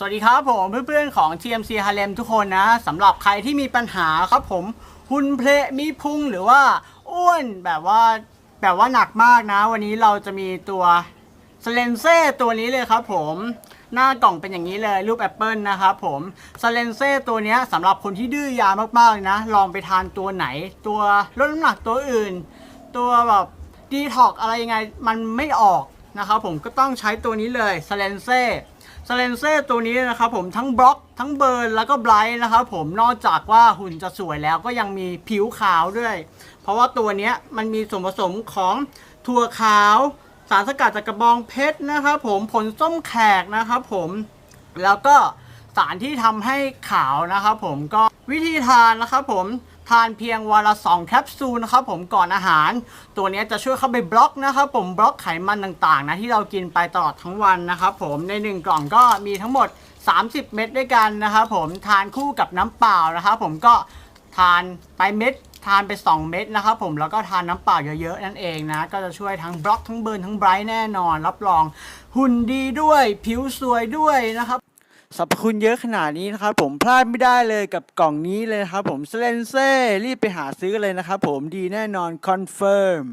สวัสดีครับผมเพื่อนๆของ TMC Harlem ทุกคนนะสำหรับใครที่มีปัญหาครับผมหุ่นเพลมีพุงหรือว่าอ้วนแบบว่าแบบว่าหนักมากนะ วันนี้เราจะมีตัวสเลนเซ่ตัวนี้เลยครับผมหน้ากล่องเป็นอย่างนี้เลยรูปแอปเปิลนะครับผมสเลนเซ่ตัวนี้สำหรับคนที่ดื้อยามากๆเลยนะ ลองไปทานตัวไหน ตัวลดน้ำหนักตัวอื่น ตัวแบบดีท็อกอะไรยังไงมันไม่ออกนะครับผมก็ต้องใช้ตัวนี้เลยสเลนเซ่ สเลนเซ่ตัวนี้นะครับผมทั้งบล็อกทั้งเบิร์นแล้วก็ไบรท์นะครับผมนอกจากว่าหุ่นจะสวยแล้วก็ยังมีผิวขาวด้วย เพราะว่าตัวนี้มันมีส่วนผสมของถั่วขาว สารสกัดจากกระบองเพชรนะครับผมผลส้มแขกนะครับผมแล้วก็สารที่ทำให้ขาวนะครับผมก็วิธีทานนะครับผม ทานเพียงวันละ 2 แคปซูลนะครับผมก่อนอาหาร ตัวนี้จะช่วยเข้าไปบล็อกนะครับผมบล็อกไขมันต่างๆนะที่เรากินไปตลอดทั้งวันนะครับผมในหนึ่งกล่องก็มีทั้งหมด 30 เม็ดด้วยกันนะครับผมทานคู่กับน้ำเปล่านะครับผมก็ทานไปเม็ดทานไป 2 เม็ดนะครับผมแล้วก็ทานน้ำเปล่าเยอะๆ นั่นเองนะ ก็จะช่วยทั้งบล็อกทั้งเบิร์นทั้งไบรท์แน่นอน รับรองหุ่นดีด้วย ผิวสวยด้วยนะครับ สรรพคุณเยอะขนาดนี้นะครับผมพลาดไม่ได้เลยกับกล่องนี้เลยนะครับผมเซเลนเซ่รีบไปหาซื้อเลยนะครับผมดีแน่นอนคอนเฟิร์ม